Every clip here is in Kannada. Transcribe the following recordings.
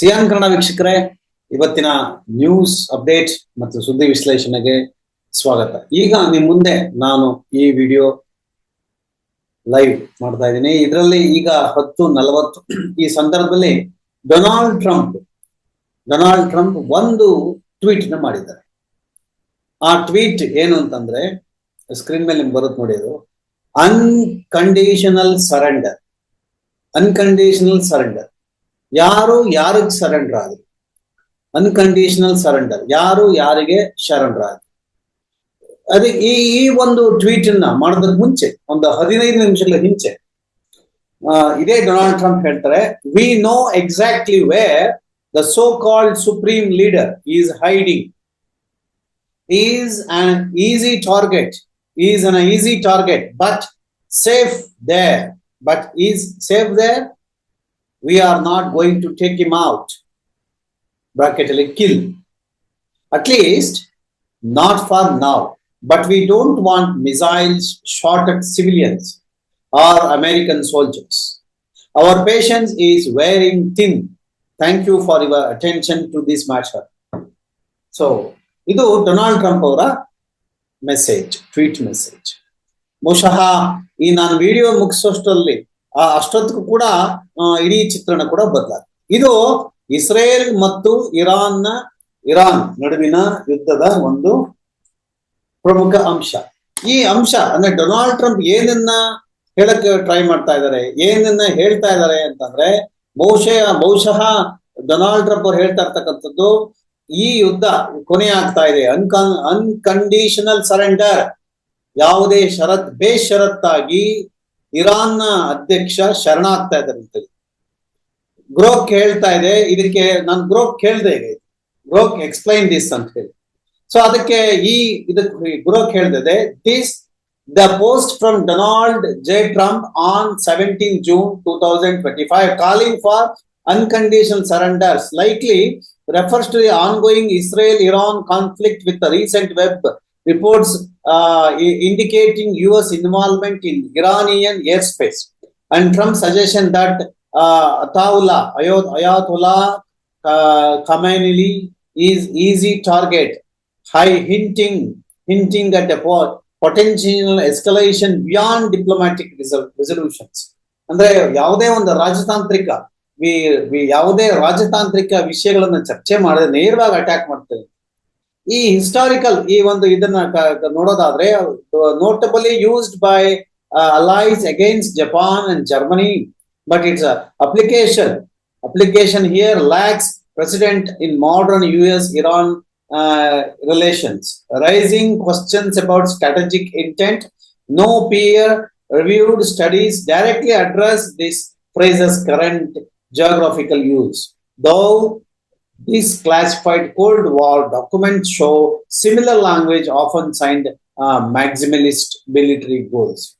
ಸಿಯಾನ್ ಕನ್ನಡ ವೀಕ್ಷಕರೇ, ಇವತ್ತಿನ ನ್ಯೂಸ್ ಅಪ್ಡೇಟ್ ಮತ್ತು ಸುದ್ದಿ ವಿಶ್ಲೇಷಣೆಗೆ ಸ್ವಾಗತ. ಈಗ ನಿಮ್ ಮುಂದೆ ನಾನು ಈ ವಿಡಿಯೋ ಲೈವ್ ಮಾಡ್ತಾ ಇದ್ದೀನಿ. ಇದರಲ್ಲಿ ಈಗ ಹತ್ತು ನಲವತ್ತು. ಈ ಸಂದರ್ಭದಲ್ಲಿ ಡೊನಾಲ್ಡ್ ಟ್ರಂಪ್ ಡೊನಾಲ್ಡ್ ಟ್ರಂಪ್ ಒಂದು ಟ್ವೀಟ್ನ ಮಾಡಿದ್ದಾರೆ. ಆ ಟ್ವೀಟ್ ಏನು ಅಂತಂದ್ರೆ ಸ್ಕ್ರೀನ್ ಮೇಲೆ ನಿಮ್ಗೆ ಬರುತ್ತೆ ನೋಡಿ ಅದು. ಅನ್ಕಂಡೀಷನಲ್ ಸರೆಂಡರ್ ಅನ್ಕಂಡೀಷನಲ್ ಸರೆಂಡರ್ ಯಾರು ಯಾರಿಗೆ ಸರೆಂಡರ್ ಆದ್ರು? ಅನ್ಕಂಡೀಷನಲ್ ಸರೆಂಡರ್ ಯಾರು ಯಾರಿಗೆ ಶರಣರ ಆದ್ರು? ಅದೇ ಈ ಈ ಒಂದು ಟ್ವೀಟ್ ಅನ್ನ ಮಾಡೋದಕ್ಕೆ ಮುಂಚೆ, ಒಂದು ಹದಿನೈದು ನಿಮಿಷಗಳ ಹಿಂಚೆ ಇದೇ ಡೊನಾಲ್ಡ್ ಟ್ರಂಪ್ ಹೇಳ್ತಾರೆ we know exactly where the so called supreme leader is hiding is an easy target is an easy target but safe there but is safe there we are not going to take him out. Bracket ಅಲ್ಲಿ kill. At least not for now. But we don't want missiles shot at civilians or American soldiers. Our patience is wearing thin. Thank you for your attention to this matter. So, ಇದು ಡೊನಾಲ್ಡ್ ಟ್ರಂಪ್ ಅವರ ಮೆಸೇಜ್ ಟ್ವೀಟ್ ಮೆಸೇಜ್ ಬಹುಶಃ ಈ ನಾನು ವಿಡಿಯೋ ಮುಗಿಸೋಷ್ಟರಲ್ಲಿ ಆ ಅಷ್ಟೊತ್ತಿಗೂ ಕೂಡ ಇಡೀ ಚಿತ್ರಣ ಕೂಡ ಬದಲಾಗ ಇದು ಇಸ್ರೇಲ್ ಮತ್ತು ಇರಾನ್ನ, ಇರಾನ್ ನಡುವಿನ ಯುದ್ಧದ ಒಂದು ಪ್ರಮುಖ ಅಂಶ. ಈ ಅಂಶ, ಅಂದ್ರೆ ಡೊನಾಲ್ಡ್ ಟ್ರಂಪ್ ಏನನ್ನ ಹೇಳಕ್ಕೆ ಟ್ರೈ ಮಾಡ್ತಾ ಇದ್ದಾರೆ, ಏನನ್ನ ಹೇಳ್ತಾ ಇದ್ದಾರೆ ಅಂತಂದ್ರೆ ಬಹುಶಃ ಬಹುಶಃ ಡೊನಾಲ್ಡ್ ಟ್ರಂಪ್ ಅವ್ರು ಹೇಳ್ತಾ ಇರ್ತಕ್ಕಂಥದ್ದು, ಈ ಯುದ್ಧ ಕೊನೆ ಆಗ್ತಾ ಇದೆ. ಅನ್ಕನ್ ಅನ್ಕಂಡೀಷನಲ್ ಸರೆಂಡರ್ ಯಾವುದೇ ಷರತ್, ಬೇಷರತ್ತಾಗಿ ಇರಾನ್ನ ಅಧ್ಯಕ್ಷ ಶರಣಾಗ್ತಾ ಇದ್ದಾರೆ ಅಂತ ಗ್ರೋಕ್ ಹೇಳ್ತಾ ಇದೆ, ಇದಕ್ಕೆ ನಾನು ಗ್ರೋಕ್ ಕೇಳ್ದೆ ಈಗ ಗ್ರೋಕ್ ಎಕ್ಸ್ಪ್ಲೈನ್ ದಿಸ್ ಅಂತ ಹೇಳಿ. ಸೊ ಅದಕ್ಕೆ ಈ ಇದಕ್ಕೆ Grok ಹೇಳ್ದಿದೆ this the post from Donald J Trump on seventeen June two thousand twenty five calling for unconditional surrenders likely refers to the ongoing Israel-Iran conflict with the recent web reports uh, indicating U.S. involvement in Iranian airspace and Trump's suggestion that uh, Ataullah, Ayat- Ayatollah uh, Khamenei is easy target, high hinting hinting at a potential escalation beyond diplomatic resol- resolutions. ಅಂದ್ರೆ ಯಾವುದೇ ಒಂದು ರಾಜತಾಂತ್ರಿಕ ಯಾವುದೇ ರಾಜತಾಂತ್ರಿಕ ವಿಷಯಗಳನ್ನ ಚರ್ಚೆ ಮಾಡದೆ ನೇರವಾಗಿ ಅಟ್ಯಾಕ್ ಮಾಡ್ತೇವೆ ಈ ಹಿಸ್ಟಾರಿಕಲ್ ಈ ಒಂದು ಇದನ್ನ ಕ- ಕ- ನೋಡೋದಾದ್ರೆ notably used by allies against Japan and Germany but it's application application here lacks president in modern U S Iran relations, raising questions about strategic intent. No peer reviewed studies directly address this phrase's current geographical use. Though these classified Cold War documents show similar language often signed uh, maximalist military goals.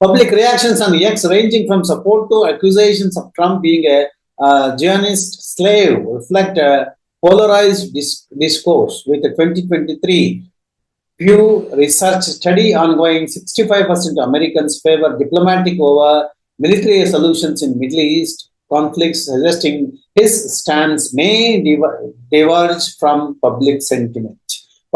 Public reactions on X ranging from support to accusations of Trump being a uh, Zionist slave reflect a polarized dis- discourse with a 2023 Pew Research study ongoing 65% Americans favor diplomatic over military solutions in Middle East conflicts, suggesting his stance may diver- diverge from public sentiment.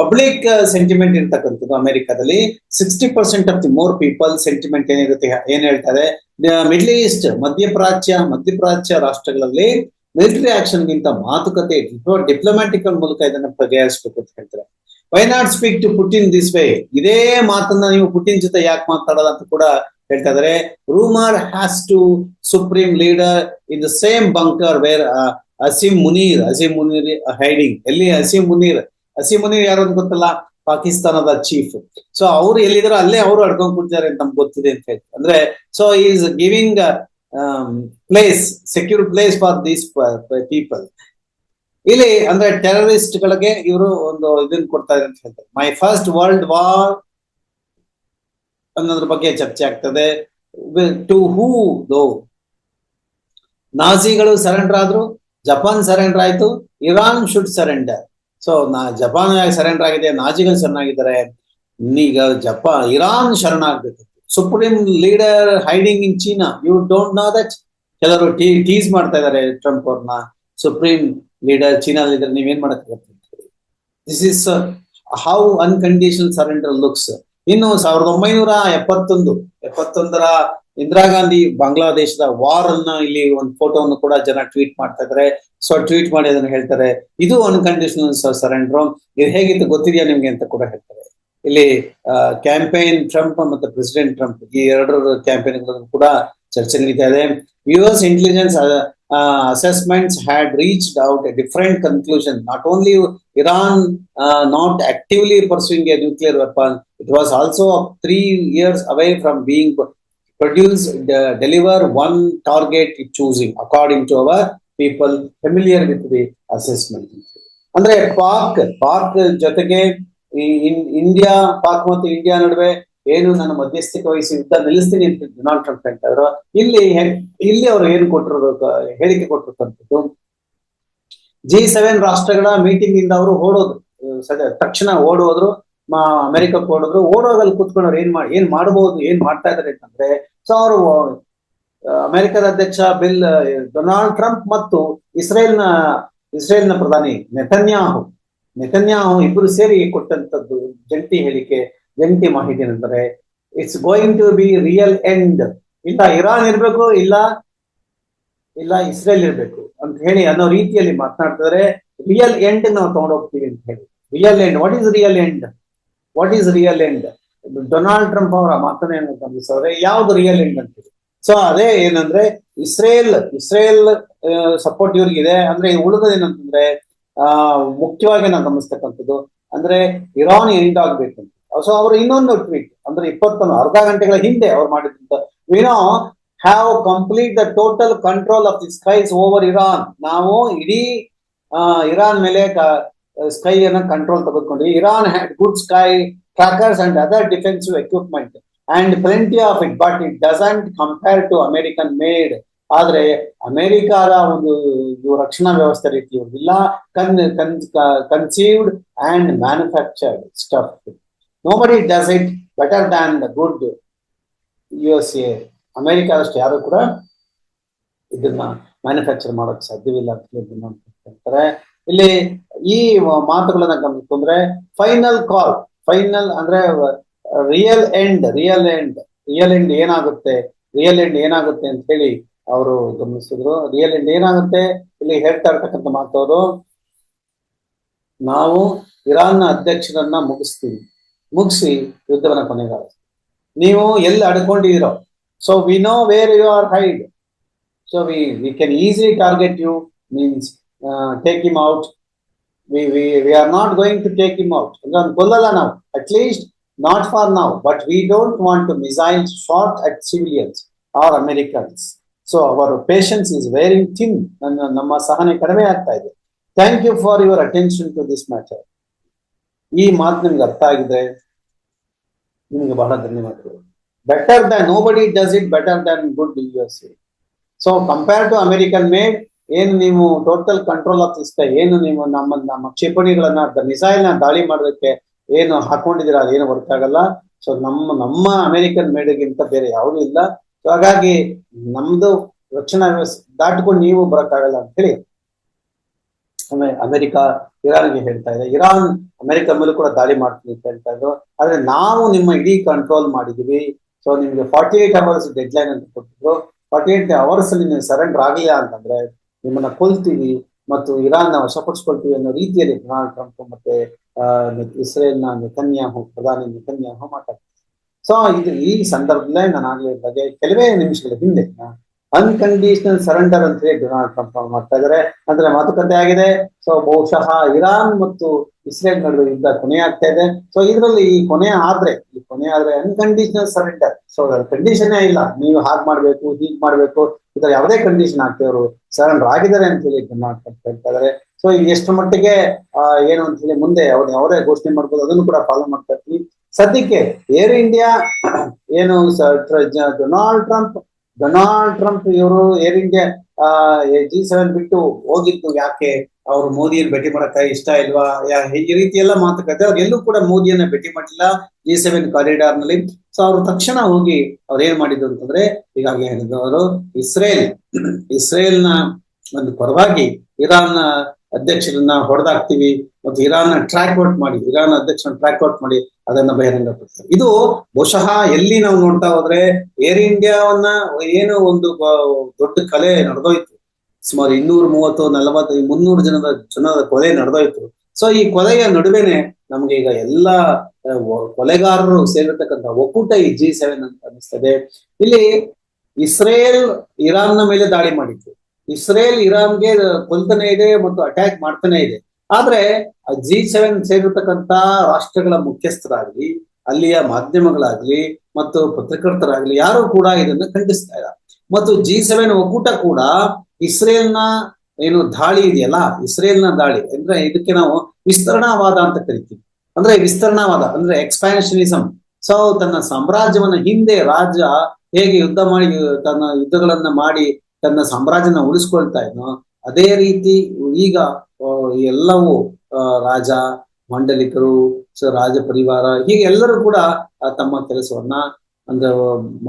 Public sentiment ಇರ್ತಕ್ಕಂಥದ್ದು ಅಮೆರಿಕದಲ್ಲಿ sixty percent of the more people sentiment ಏನಿರುತ್ತೆ ಏನ್ ಹೇಳ್ತಾರೆ? ಮಿಡ್ಲ್ ಈಸ್ಟ್ ಮಧ್ಯಪ್ರಾಚ್ಯ ಮಧ್ಯಪ್ರಾಚ್ಯ ರಾಷ್ಟ್ರಗಳಲ್ಲಿ ಮಿಲಿಟರಿ ಆಕ್ಷನ್ ಗಿಂತ ಮಾತುಕತೆ ಡಿಪ್ಲೊಮ್ಯಾಟಿಕ್ ಮೂಲಕ ಇದನ್ನ ಬಗೆಹರಿಸಬೇಕು ಅಂತ ಹೇಳ್ತಾರೆ. Why not speak to Putin this way ಇದೇ ಮಾತನ್ನ ನೀವು ಪುಟಿನ್ ಜೊತೆ ಯಾಕೆ ಮಾತಾಡೋದು ಅಂತ ಕೂಡ ಹೇಳ್ತಾ rumour has to supreme leader in the same bunker where Asim Munir Asim Munir hiding ಎಲ್ಲಿ ಅಸೀಮ್ ಮುನೀರ್ ಅಸೀಮ್ ಮುನೀರ್ ಯಾರು ಅಂತ ಗೊತ್ತಲ್ಲ? ಪಾಕಿಸ್ತಾನದ ಚೀಫ್ ಸೊ ಅವ್ರು ಎಲ್ಲಿದಾರೋ ಅಲ್ಲೇ ಅವರು ಅಡ್ಕೊಂಡ್ ಕೂತಿದ್ದಾರೆ ಅಂತ ನಮ್ಗೆ ಗೊತ್ತಿದೆ ಅಂತ ಹೇಳಿ ಅಂದ್ರೆ so is giving place secure place for these people ಇಲ್ಲಿ, ಅಂದ್ರೆ ಟೆರರಿಸ್ಟ್ ಗಳಿಗೆ ಇವರು ಒಂದು ಇದನ್ನ ಕೊಡ್ತಾ ಅಂತ ಹೇಳ್ತಾರೆ. ಮೈ ಫಸ್ಟ್ ವರ್ಲ್ಡ್ ವಾರ್ ಅನ್ನೋದ್ರ ಬಗ್ಗೆ ಚರ್ಚೆ ಆಗ್ತದೆ. ಟು ಹೂ ದೋ ನಾಜಿಗಳು ಸರೆಂಡರ್ ಆದ್ರು ಜಪಾನ್ ಸರೆಂಡರ್ ಆಯ್ತು ಇರಾನ್ ಶುಡ್ ಸರೆಂಡರ್ ಸೊ ನಾ ಜಪಾನ್ ಸರೆಂಡರ್ ಆಗಿದೆ ನಾಜಿಗಳು ಸರಣಾಗಿದ್ದಾರೆ ಈಗ Japan Iran ಶರಣಾಗ್ಬೇಕು. Supreme leader hiding in China you don't know that ಕೆಲವರು ಟೀ ಟೀಸ್ ಮಾಡ್ತಾ ಇದಾರೆ ಟ್ರಂಪ್ ಅವ್ರನ್ನ ಸುಪ್ರೀಂ ಲೀಡರ್ ಚೀನಾ ಲೀಡರ್ ನೀವೇನ್ ಮಾಡಕ್ this is how unconditional surrender looks ಇನ್ನು ಸಾವಿರದ ಒಂಬೈನೂರ ಎಪ್ಪತ್ತೊಂದು, ಎಪ್ಪತ್ತೊಂದರ ಇಂದಿರಾ ಗಾಂಧಿ ಬಾಂಗ್ಲಾದೇಶದ ವಾರ್ ಅನ್ನ ಇಲ್ಲಿ ಒಂದು ಫೋಟೋವನ್ನು ಕೂಡ ಜನ ಟ್ವೀಟ್ ಮಾಡ್ತಾ ಇದ್ದಾರೆ ಸೊ ಟ್ವೀಟ್ ಮಾಡಿ ಅದನ್ನ ಹೇಳ್ತಾರೆ. ಇದು ಅನ್ಕಂಡೀಷನಲ್ ಸರೆಂಡರ್ ಇದು ಹೇಗಿತ್ತು ಗೊತ್ತಿದೆಯಾ ನಿಮ್ಗೆ ಅಂತ ಕೂಡ ಹೇಳ್ತಾರೆ. ಇಲ್ಲಿ ಕ್ಯಾಂಪೇನ್ ಟ್ರಂಪ್ ಮತ್ತು ಪ್ರೆಸಿಡೆಂಟ್ ಟ್ರಂಪ್ ಈ ಎರಡರ ಕ್ಯಾಂಪೇನ್ ಕೂಡ ಚರ್ಚೆ ನಡೀತಾ ಇದೆ. You had reached out had reached out a different conclusion not only Iran not actively pursuing a nuclear weapon it was also three years away from being produce deliver on target choosing according to our people familiar with the assessment ಅಂದ್ರೆ ಪಾಕ್ ಪಾಕ್ ಜೊತೆಗೆ ಇಂಡಿಯಾ ಪಾಕ್ ಮತ್ತು ಇಂಡಿಯಾ ನಡುವೆ ಏನು ನಾನು ಮಧ್ಯಸ್ಥಿಕೆ ವಹಿಸಿ ಯುದ್ಧ ನಿಲ್ಲಿಸ್ತೀನಿ ಅಂತ ಡೊನಾಲ್ಡ್ ಟ್ರಂಪ್ ಹೇಳ್ತಾ ಇಲ್ಲಿ ಇಲ್ಲಿ ಅವರು ಏನು ಕೊಟ್ಟಿರೋ ಹೇಳಿಕೆ ಕೊಟ್ಟಿರ್ತಕ್ಕಂಥದ್ದು? ಜಿ ಸೆವೆನ್ ರಾಷ್ಟ್ರಗಳ ಮೀಟಿಂಗ್ ಇಂದ ಅವರು ಓಡೋದು ತಕ್ಷಣ ಓಡೋದ್ರು ಅಮೆರಿಕಕ್ಕೆ ಓಡಿದ್ರು. ಓಡೋದಲ್ಲಿ ಕುತ್ಕೊಂಡು ಅವ್ರು ಏನ್ ಮಾಡಿ ಏನ್ ಮಾಡಬಹುದು ಏನ್ ಮಾಡ್ತಾ ಇದಾರೆ ಅಂತಂದ್ರೆ, ಸೊ ಅವರು ಅಮೆರಿಕದ ಅಧ್ಯಕ್ಷ ಬಿಲ್ ಡೊನಾಲ್ಡ್ ಟ್ರಂಪ್ ಮತ್ತು ಇಸ್ರೇಲ್ನ ಇಸ್ರೇಲ್ನ ಪ್ರಧಾನಿ ನೆತನ್ಯಾಹು. ನೆತನ್ಯಾಹು ಇಬ್ಬರು ಸೇರಿ ಕೊಟ್ಟಂತದ್ದು ಜಂಟಿ ಹೇಳಿಕೆ. ಜಂಟಿ ಮಾಹಿತಿ ಏನಂದ್ರೆ it's going to be real end ಇಲ್ಲ, ಇರಾನ್ ಇರ್ಬೇಕು, ಇಲ್ಲ ಇಲ್ಲ, ಇಸ್ರೇಲ್ ಇರ್ಬೇಕು ಅಂತ ಹೇಳಿ ಅನ್ನೋ ರೀತಿಯಲ್ಲಿ ಮಾತನಾಡ್ತಿದ್ರೆ. ರಿಯಲ್ ಎಂಡ್ ನಾವು ತಗೊಂಡೋಗ್ತೀವಿ ಅಂತ ಹೇಳಿ. Real end what is real end what is real end Donald Trump ಅವರ ಮಾತನ್ನ ಗಮನಿಸಿದ್ರೆ ಯಾವ್ದು ರಿಯಲ್ ಎಂಡ್ ಅಂತೀವಿ ಸೊ ಅದೇ ಏನಂದ್ರೆ, ಇಸ್ರೇಲ್ ಇಸ್ರೇಲ್ ಸಪೋರ್ಟ್ ಇವ್ರಿಗಿದೆ. ಅಂದ್ರೆ ಉಳಿದ ಏನಂತಂದ್ರೆ, ಆ, ಮುಖ್ಯವಾಗಿ ನಾವು ಗಮನಿಸ್ತಕ್ಕಂಥದ್ದು, ಅಂದ್ರೆ ಇರಾನ್ ಎಂಡ್ ಆಗ್ಬೇಕಂತ ಸೊ ಅವರು ಇನ್ನೊಂದು ಟ್ವೀಟ್, ಅಂದ್ರೆ ಇಪ್ಪತ್ತೊಂದು, ಅರ್ಧ ಗಂಟೆಗಳ ಹಿಂದೆ ಅವ್ರು ಮಾಡಿದಂತ we now have complete the total control of the skies over Iran ನಾವು ಇಡೀ ಇರಾನ್ ಮೇಲೆ ಸ್ಕೈ ಅನ್ನ ಕಂಟ್ರೋಲ್ ತೆಗೆದುಕೊಂಡು Iran had good sky trackers and other defensive equipment and plenty of it but it doesn't compare to American made ಆದ್ರೆ ಅಮೆರಿಕಾದ ಒಂದು ರಕ್ಷಣಾ ವ್ಯವಸ್ಥೆ ರೀತಿ ಇಲ್ಲ con conceived and manufactured stuff nobody does it better than the good U S A ಅಮೆರಿಕಾದಷ್ಟು ಯಾರು ಕೂಡ ಇದನ್ನ ಮ್ಯಾನುಫ್ಯಾಕ್ಚರ್ ಮಾಡೋಕೆ ಸಾಧ್ಯವಿಲ್ಲ ಅಂತ ಹೇಳ್ತಾರೆ ಇಲ್ಲಿ ಈ ಮಾತುಗಳನ್ನ ಗಮನಿಸ್ಕೊಂಡ್ರೆ ಫೈನಲ್ ಕಾಲ್ ಫೈನಲ್ ಅಂದ್ರೆ real end real end real end ಏನಾಗುತ್ತೆ ರಿಯಲ್ ಎಂಡ್ ಏನಾಗುತ್ತೆ ಅಂತ ಹೇಳಿ ಅವರು ಗಮನಿಸಿದ್ರು. ರಿಯಲ್ ಎಂಡ್ ಏನಾಗುತ್ತೆ? ಇಲ್ಲಿ ಹೇಳ್ತಾ ಇರ್ತಕ್ಕಂಥ ಅವರು ನಾವು ಇರಾನ್ನ ಅಧ್ಯಕ್ಷರನ್ನ ಮುಗಿಸ್ತೀವಿ. ಮುಗಿಸಿ ಯುದ್ಧವನ್ನ ಕೊನೆಗಾಲ. ನೀವು ಎಲ್ಲಿ ಅಡ್ಕೊಂಡಿದ್ದೀರೋ. So we know where you are hide so we we can easily target you means take him out we we we are not going to take him out ಅಂದ್ರೆ ಕೊಲ್ಲಲ್ಲ ನಾವು ಅಟ್ ಲೀಸ್ಟ್ ನಾಟ್ ಫಾರ್ ನಾವು but we don't want to missile shot at civilians or Americans so our patience is very thin ನನ್ನ ನಮ್ಮ ಸಹನೆ ಕಡಿಮೆ ಆಗ್ತಾ ಇದೆ thank you for your attention to this matter ಈ ಮಾತು ನಿಮ್ಗೆ ಅರ್ಥ ಆಗಿದೆ. ನಿಮಗೆ ಬಹಳ ಧನ್ಯವಾದಗಳು. Better than nobody does it better than good U S A so compare to American made ಏನು ನೀವು ಟೋಟಲ್ ಕಂಟ್ರೋಲ್ ಆಫ್ ಸ್ಕೈ ಏನು ನೀವು ನಮ್ಮ ನಮ್ಮ ಕ್ಷಿಪಣಿಗಳನ್ನ ಮಿಸೈಲ್ನ ದಾಳಿ ಮಾಡೋದಕ್ಕೆ ಏನು ಹಾಕೊಂಡಿದ್ದೀರಾ, ಅದೇನು ವರ್ಕ್ ಆಗಲ್ಲ. ಸೊ ನಮ್ಮ ನಮ್ಮ ಅಮೆರಿಕನ್ ಮೇಡ್ಗಿಂತ ಬೇರೆ ಯಾವುದೂ ಇಲ್ಲ. ಸೊ ಹಾಗಾಗಿ ನಮ್ದು ರಕ್ಷಣಾ ವ್ಯವಸ್ಥೆ ದಾಟ್ಕೊಂಡು ನೀವು ಬರೋಕ್ಕಾಗಲ್ಲ ಅಂತ ಹೇಳಿ. ಅಮೆರಿಕ ಇರಾನ್ಗೆ ಹೇಳ್ತಾ ಇದೆ. ಇರಾನ್ ಅಮೆರಿಕ ಮೇಲೂ ಕೂಡ ದಾಳಿ ಮಾಡ್ತೀನಿ ಅಂತ ಹೇಳ್ತಾ ಇದ್ರು. ಆದ್ರೆ ನಾವು ನಿಮ್ಮ ಇಡೀ ಕಂಟ್ರೋಲ್ ಮಾಡಿದೀವಿ. ಸೊ ನಿಮ್ಗೆ forty eight hours deadline ಅಂತ ಕೊಟ್ಟಿದ್ರು. ಫಾರ್ಟಿ ಏಟ್ ಅವರ್ಸ್ ಅಲ್ಲಿ ನೀವು ಸರೆಂಡರ್ ಆಗಲಿಲ್ಲ ಅಂತಂದ್ರೆ ನಿಮ್ಮನ್ನ ಕೊಲ್ತೀವಿ ಮತ್ತು ಇರಾನ್ನ ವಶಪಡಿಸ್ಕೊಳ್ತೀವಿ ಅನ್ನೋ ರೀತಿಯಲ್ಲಿ ಡೊನಾಲ್ಡ್ ಟ್ರಂಪ್ ಮತ್ತೆ ಇಸ್ರೇಲ್ನ ನಿತನ್ಯಾಹು, ಪ್ರಧಾನಿ ನಿತನ್ಯಾಹು ಮಾತಾಡ್ತಾರೆ ಸೊ ಇದು ಈ ಸಂದರ್ಭದಲ್ಲೇ ನಾನು ಆಗ್ಲೇ ಬಗ್ಗೆ ಕೆಲವೇ ನಿಮಿಷಗಳ ಹಿಂದೆ ಅನ್ಕಂಡೀಷನಲ್ ಸರೆಂಡರ್ ಅಂತ ಹೇಳಿ ಡೊನಾಲ್ಡ್ ಟ್ರಂಪ್ ಮಾಡ್ತಾ ಇದಾರೆ. ಅಂದ್ರೆ ಮಾತುಕತೆ ಆಗಿದೆ. ಸೊ ಬಹುಶಃ ಇರಾನ್ ಮತ್ತು ಇಸ್ರೇಲ್ ನಡುವೆ ಯುದ್ಧ ಕೊನೆ ಆಗ್ತಾ ಇದೆ. ಸೊ ಇದರಲ್ಲಿ ಈ ಕೊನೆ ಆದ್ರೆ, ಈ ಕೊನೆ ಆದ್ರೆ ಅನ್ಕಂಡೀಷನಲ್ ಸರೆಂಡರ್ ಸೊ ಕಂಡೀಷನ್ ಇಲ್ಲ. ನೀವು ಹಾಗೆ ಮಾಡ್ಬೇಕು, ಹೀಗ್ ಮಾಡ್ಬೇಕು ಇದರ ಯಾವುದೇ ಕಂಡೀಷನ್ ಹಾಕ್ತಿದ್ರು ಸರೆಂಡರ್ ಆಗಿದ್ದಾರೆ ಅಂತ ಹೇಳಿ ಡೊನಾಲ್ಡ್ ಟ್ರಂಪ್ ಹೇಳ್ತಾ ಇದ್ದಾರೆ ಸೊ ಈಗ ಎಷ್ಟು ಮಟ್ಟಿಗೆ ಏನು ಅಂತ ಹೇಳಿ ಮುಂದೆ ಅವ್ರು ಅವರೇ ಘೋಷಣೆ ಮಾಡ್ಬೋದು, ಅದನ್ನು ಕೂಡ ಫಾಲೋ ಮಾಡ್ತಾ ಇರ್ತೀವಿ. ಸದ್ಯಕ್ಕೆ ಏರ್ ಇಂಡಿಯಾ ಏನು ಡೊನಾಲ್ಡ್ ಟ್ರಂಪ್ ಡೊನಾಲ್ಡ್ ಟ್ರಂಪ್ ಇವರು ಏರ್ ಇಂಡಿಯಾ ಜಿ ಸೆವೆನ್ ಬಿಟ್ಟು ಹೋಗಿದ್ದು ಯಾಕೆ? ಅವ್ರು ಮೋದಿಯನ್ನು ಭೇಟಿ ಮಾಡಕ್ಕೆ ಇಷ್ಟ ಇಲ್ವಾ? ಈ ರೀತಿ ಎಲ್ಲ ಮಾತುಕತೆ. ಅವ್ರು ಎಲ್ಲೂ ಕೂಡ ಮೋದಿಯನ್ನ ಭೇಟಿ ಮಾಡಿಲ್ಲ ಜಿ ಸೆವೆನ್ ಕಾರಿಡಾರ್ನಲ್ಲಿ. ಸೊ ಅವ್ರು ತಕ್ಷಣ ಹೋಗಿ ಅವ್ರು ಏನ್ ಮಾಡಿದ್ರು ಅಂತಂದ್ರೆ ಹೀಗಾಗಿ ಹೇಳಿದ್ರು ಅವರು ಇಸ್ರೇಲ್. ಇಸ್ರೇಲ್ನ ಒಂದು ಪರವಾಗಿ ಇರಾನ್ ಅಧ್ಯಕ್ಷರನ್ನ ಹೊಡೆದಾಕ್ತಿವಿ ಮತ್ತು ಇರಾನ್ ಟ್ರ್ಯಾಕ್ ಔಟ್ ಮಾಡಿ ಇರಾನ್ ಅಧ್ಯಕ್ಷರನ್ನ ಟ್ರ್ಯಾಕ್ ಔಟ್ ಮಾಡಿ ಅದನ್ನ ಬಹಿರಂಗಪಡಿಸ್ತಾರೆ. ಇದು ಬಹುಶಃ ಎಲ್ಲಿ ನಾವು ನೋಡ್ತಾ ಹೋದ್ರೆ ಏರ್ ಇಂಡಿಯಾವನ್ನ ಏನು ಒಂದು ದೊಡ್ಡ ಕಲೆ ನಡೆದೋಯ್ತು. ಸುಮಾರು ಇನ್ನೂರ, ಮೂವತ್ತು, ನಲವತ್ತು, ಮುನ್ನೂರು ಜನದ ಜನದ ಕೊಲೆ ನಡೆದೋಯ್ತು. ಸೊ ಈ ಕೊಲೆಯ ನಡುವೆನೆ ನಮ್ಗೆ ಈಗ ಎಲ್ಲ ಕೊಲೆಗಾರರು ಸೇರಿರ್ತಕ್ಕಂಥ ಒಕ್ಕೂಟ ಈ ಜಿ ಸೆವೆನ್ ಅಂತ ಅನಿಸ್ತದೆ ಇಲ್ಲಿ ಇಸ್ರೇಲ್ ಇರಾನ್ನ ಮೇಲೆ ದಾಳಿ ಮಾಡಿತ್ತು. ಇಸ್ರೇಲ್ ಇರಾನ್ಗೆ ಕೊಲ್ತಾನೆ ಇದೆ ಮತ್ತು ಅಟ್ಯಾಕ್ ಮಾಡ್ತಾನೆ ಇದೆ. ಆದ್ರೆ ಜಿ ಸೆವೆನ್ ಸೇರಿರ್ತಕ್ಕಂತ ರಾಷ್ಟ್ರಗಳ ಮುಖ್ಯಸ್ಥರಾಗ್ಲಿ, ಅಲ್ಲಿಯ ಮಾಧ್ಯಮಗಳಾಗ್ಲಿ ಮತ್ತು ಪತ್ರಕರ್ತರಾಗ್ಲಿ ಯಾರು ಕೂಡ ಇದನ್ನ ಖಂಡಿಸ್ತಾ ಇಲ್ಲ. ಮತ್ತು ಜಿ ಸೆವೆನ್ ಒಕ್ಕೂಟ ಕೂಡ ಇಸ್ರೇಲ್ನ ಏನು ದಾಳಿ ಇದೆಯಲ್ಲ, ಇಸ್ರೇಲ್ನ ದಾಳಿ ಅಂದ್ರೆ ಇದಕ್ಕೆ ನಾವು ವಿಸ್ತರಣಾವಾದ ಅಂತ ಕರಿತೀವಿ. ಅಂದ್ರೆ ವಿಸ್ತರಣಾವಾದ, ಅಂದ್ರೆ ಎಕ್ಸ್ಪ್ಯಾನ್ಷನಿಸಂ ಸೊ ತನ್ನ ಸಾಮ್ರಾಜ್ಯವನ್ನ ಹಿಂದೆ ರಾಜ ಹೇಗೆ ಯುದ್ಧ ಮಾಡಿ, ತನ್ನ ಯುದ್ಧಗಳನ್ನ ಮಾಡಿ ತನ್ನ ಸಾಮ್ರಾಜ್ಯನ ಉಳಿಸ್ಕೊಳ್ತಾ ಇದ್ನೋ, ಅದೇ ರೀತಿ ಈಗ ಎಲ್ಲವೂ ರಾಜ, ಮಂಡಲಿಕರು ರಾಜ ಪರಿವಾರ, ಹೀಗೆ ಎಲ್ಲರೂ ಕೂಡ ತಮ್ಮ ಕೆಲಸವನ್ನ ಅಂದ್ರೆ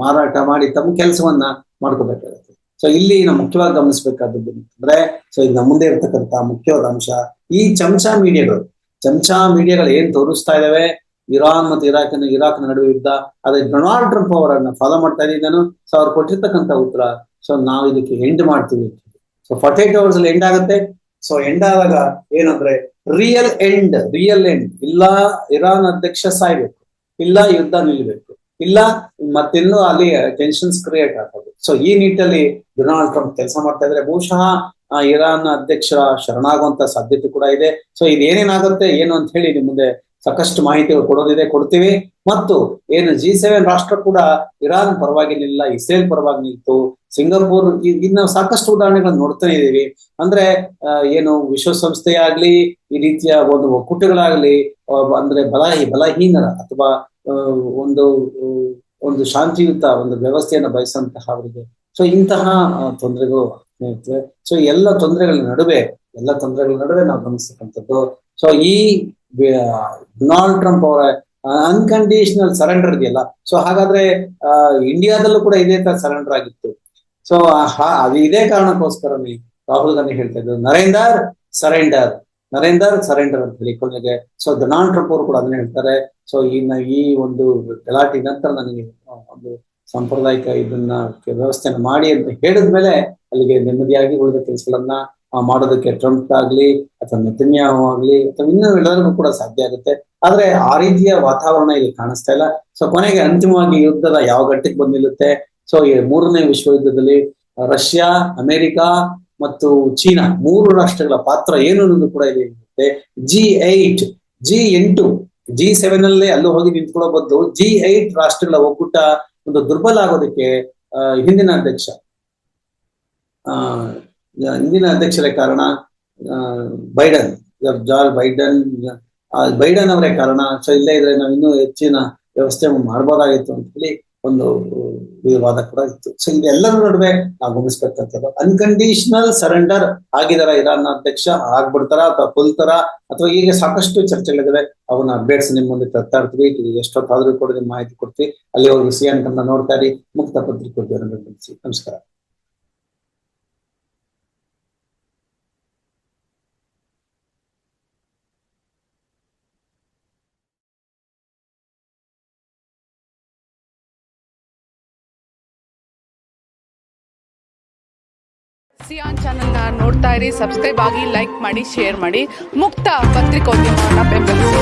ಮಾರಾಟ ಮಾಡಿ ತಮ್ಮ ಕೆಲಸವನ್ನ ಮಾಡ್ಕೋಬೇಕಾಗುತ್ತೆ. ಸೊ ಇಲ್ಲಿ ನಾವು ಮುಖ್ಯವಾಗಿ ಗಮನಿಸಬೇಕಾದದ್ದು ಅಂತಂದ್ರೆ ಸೊ ಇದು ನಮ್ಮ ಮುಂದೆ ಇರತಕ್ಕಂತ ಮುಖ್ಯವಾದ ಅಂಶ ಈ ಚಮಚಾ ಮೀಡಿಯಾಗಳು. ಚಮಚಾ ಮೀಡಿಯಾಗಳು ಏನ್ ತೋರಿಸ್ತಾ ಇದಾವೆ? ಇರಾನ್ ಮತ್ತು ಇರಾಕ್ನ ಇರಾಕ್ನ ನಡುವೆ ಯುದ್ಧ. ಅದೇ ಡೊನಾಲ್ಡ್ ಟ್ರಂಪ್ ಅವರನ್ನ ಫಾಲೋ ಮಾಡ್ತಾ ಇದ್ದೀನಿ ಸೊ ಅವ್ರು ಕೊಟ್ಟಿರ್ತಕ್ಕಂಥ ಉತ್ತರ ಸೊ ನಾವು ಇದಕ್ಕೆ ಎಂಡ್ ಮಾಡ್ತೀವಿ. ಸೊ ಫಾರ್ಟಿ ಏಟ್ ಅವರ್ಸ್ ಅಲ್ಲಿ ಎಂಡ್ ಆಗುತ್ತೆ. ಸೊ ಎಂಡ್ ಆದಾಗ ಏನಂದ್ರೆ ರಿಯಲ್ ಎಂಡ್ ರಿಯಲ್ ಎಂಡ್ ಇಲ್ಲ ಇರಾನ್ ಅಧ್ಯಕ್ಷ ಸಾಯ್ಬೇಕು. ಇಲ್ಲ ಯುದ್ಧ ನಿಲ್ಲಬೇಕು ಇಲ್ಲ ಮತ್ತಿನ್ನೂ ಅಲ್ಲಿ ಟೆನ್ಷನ್ಸ್ ಕ್ರಿಯೇಟ್ ಆಗ್ತದೆ. ಸೊ ಈ ನಿಟ್ಟಲ್ಲಿ ಡೊನಾಲ್ಡ್ ಟ್ರಂಪ್ ಕೆಲಸ ಮಾಡ್ತಾ ಇದ್ರೆ ಬಹುಶಃ ಇರಾನ್ ಅಧ್ಯಕ್ಷ ಶರಣಾಗುವಂತ ಸಾಧ್ಯತೆ ಕೂಡ ಇದೆ. ಸೊ ಇದೇನೇನಾಗುತ್ತೆ, ಏನು ಅಂತ ಹೇಳಿ ನಿಮ್ ಮುಂದೆ ಸಾಕಷ್ಟು ಮಾಹಿತಿಗಳು ಕೊಡೋದಿದೆ, ಕೊಡ್ತೀವಿ. ಮತ್ತು ಏನು ಜಿ ಸೆವೆನ್ ರಾಷ್ಟ್ರ ಕೂಡ ಇರಾನ್ ಪರವಾಗಿ ನಿಲ್ಲ, ಇಸ್ರೇಲ್ ಪರವಾಗಿ ನಿಂತು ಸಿಂಗಾಪುರ್ ಇನ್ನ ಸಾಕಷ್ಟು ಉದಾಹರಣೆಗಳನ್ನು ನೋಡ್ತಾನೆ ಇದ್ದೀವಿ. ಅಂದ್ರೆ ಏನು ವಿಶ್ವಸಂಸ್ಥೆ ಆಗ್ಲಿ ಈ ರೀತಿಯ ಒಂದು ಒಕ್ಕೂಟಗಳಾಗ್ಲಿ ಅಂದ್ರೆ ಬಲ ಬಲಹೀನರ ಅಥವಾ ಒಂದು ಒಂದು ಶಾಂತಿಯುತ ಒಂದು ವ್ಯವಸ್ಥೆಯನ್ನು ಬಯಸಂತಹ ಅವರಿಗೆ. ಸೊ ಇಂತಹ ತೊಂದರೆಗಳು ಇರ್ತವೆ. ಸೊ ಎಲ್ಲ ತೊಂದರೆಗಳ ನಡುವೆ, ಎಲ್ಲ ತೊಂದರೆಗಳ ನಡುವೆ ನಾವು ಗಮನಿಸ್ತಕ್ಕಂಥದ್ದು. ಸೊ ಈ ಡೊನಾಲ್ಡ್ ಟ್ರಂಪ್ ಅವರ ಅನ್ಕಂಡೀಷನಲ್ ಸರೆಂಡರ್ ಇದೆಯಲ್ಲ? ಸೊ ಹಾಗಾದ್ರೆ ಇಂಡಿಯಾದಲ್ಲೂ ಕೂಡ ಇದೇ ತರ ಸರೆಂಡರ್ ಆಗಿತ್ತು. ಸೊ ಅದು ಇದೇ ಕಾರಣಕ್ಕೋಸ್ಕರನೇ ರಾಹುಲ್ ಗಾಂಧಿ ಹೇಳ್ತಾ ಇದ್ರು ನರೇಂದರ್ ಸರೆಂಡರ್ ನರೇಂದರ್ ಸರೆಂಡರ್ ಅಂತ ಹೇಳಿ ಕೊನೆಗೆ ಸೊ ಡೊನಾಲ್ಡ್ ಟ್ರಂಪ್ ಅವರು ಕೂಡ ಅದನ್ನ ಹೇಳ್ತಾರೆ. ಸೊ ಇನ್ನ ಈ ಒಂದು ಗಲಾಟಿ ನಂತರ ನನಗೆ ಒಂದು ಸಾಂಪ್ರದಾಯಿಕ ಇದನ್ನ ವ್ಯವಸ್ಥೆನ ಮಾಡಿ ಅಂತ ಹೇಳಿದ್ಮೇಲೆ ಅಲ್ಲಿಗೆ ನೆಮ್ಮದಿಯಾಗಿ ಉಳಿದ ಕೆಲಸಗಳನ್ನ ಮಾಡೋದಕ್ಕೆ ಟ್ರಂಪ್ ಆಗ್ಲಿ, ಅಥವಾ ನೆತನ್ಯಾಹು ಆಗ್ಲಿ, ಅಥವಾ ಇನ್ನೂ ಎಲ್ಲರಿಗೂ ಕೂಡ ಸಾಧ್ಯ ಆಗುತ್ತೆ. ಆದ್ರೆ ಆ ರೀತಿಯ ವಾತಾವರಣ ಇಲ್ಲಿ ಕಾಣಿಸ್ತಾ ಇಲ್ಲ. ಸೊ ಕೊನೆಗೆ ಅಂತಿಮವಾಗಿ ಯುದ್ಧದ ಯಾವ ಘಟ್ಟಕ್ಕೆ ಬಂದ್ ನಿಲ್ಲುತ್ತೆ ಸೊ ಈ ಮೂರನೇ ವಿಶ್ವ ಯುದ್ಧದಲ್ಲಿ ರಷ್ಯಾ, ಅಮೆರಿಕ ಮತ್ತು ಚೀನಾ ಮೂರು ರಾಷ್ಟ್ರಗಳ ಪಾತ್ರ ಏನು ಅನ್ನೋದು ಕೂಡ ಇಲ್ಲಿ ಇರುತ್ತೆ. ಜಿ ಏಟ್, ಜಿ ಎಂಟು, ಜಿ ಸೆವೆನ್ ಅಲ್ಲೇ ಅಲ್ಲೂ ಹೋಗಿ ನಿಂತ್ಕೊಳ್ಳೋ ಬದ್ದು ಜಿ ಏಟ್ ರಾಷ್ಟ್ರಗಳ ಒಕ್ಕೂಟ ಒಂದು ದುರ್ಬಲ ಆಗೋದಕ್ಕೆ ಹಿಂದಿನ ಅಧ್ಯಕ್ಷ ಆ ಹಿಂದಿನ ಅಧ್ಯಕ್ಷರೇ ಕಾರಣ ಬೈಡನ್ ಜಾರ್ಜ್ ಬೈಡನ್ ಬೈಡನ್ ಅವರೇ ಕಾರಣ. ಸೊ ಇಲ್ಲೇ ಇದ್ರೆ ನಾವು ಇನ್ನೂ ಹೆಚ್ಚಿನ ವ್ಯವಸ್ಥೆ ಮಾಡ್ಬೋದಾಗಿತ್ತು ಅಂತ ಹೇಳಿ ಒಂದು ವಿವಾದ ಕೂಡ ಇತ್ತು. ಸೊ ಇದೆಲ್ಲರ ನಡುವೆ ನಾವು ಗಮನಿಸ್ಬೇಕಂತದ್ದು ಅನ್ಕಂಡೀಷನಲ್ ಸರೆಂಡರ್ ಆಗಿದಾರ ಇರಾನ್ ಅಧ್ಯಕ್ಷ, ಆಗ್ಬಿಡ್ತಾರ ಅಥವಾ ಕೊಲ್ತಾರ ಅಥವಾ ಈಗ ಸಾಕಷ್ಟು ಚರ್ಚೆಗಳಿದಾವೆ, ಅವನ್ನ ಅಪ್ಡೇಟ್ಸ್ ನಿಮ್ಮ ಮುಂದೆ ತರ್ತಾ ಇರ್ತೀವಿ. ಎಷ್ಟೊತ್ತಾದ್ರೂ ಕೂಡ ಮಾಹಿತಿ ಕೊಡ್ತೀವಿ. ಅಲ್ಲಿ ಅವ್ರ ಸಿ ಅಂತ ನೋಡ್ತಾ ಇರಿ, ಮುಕ್ತ ಬೆಂಬಲಿಸಿ ನಮಸ್ಕಾರ. ನೋಡ್ತಾ ಇರಿ ಸಬ್ಸ್ಕ್ರೈಬ್ ಆಗಿ ಲೈಕ್ ಮಾಡಿ ಶೇರ್ ಮಾಡಿ. ಮುಕ್ತ ಪತ್ರಿಕೋದ್ಯಮವನ್ನು ಬೆಂಬಲಿಸಿ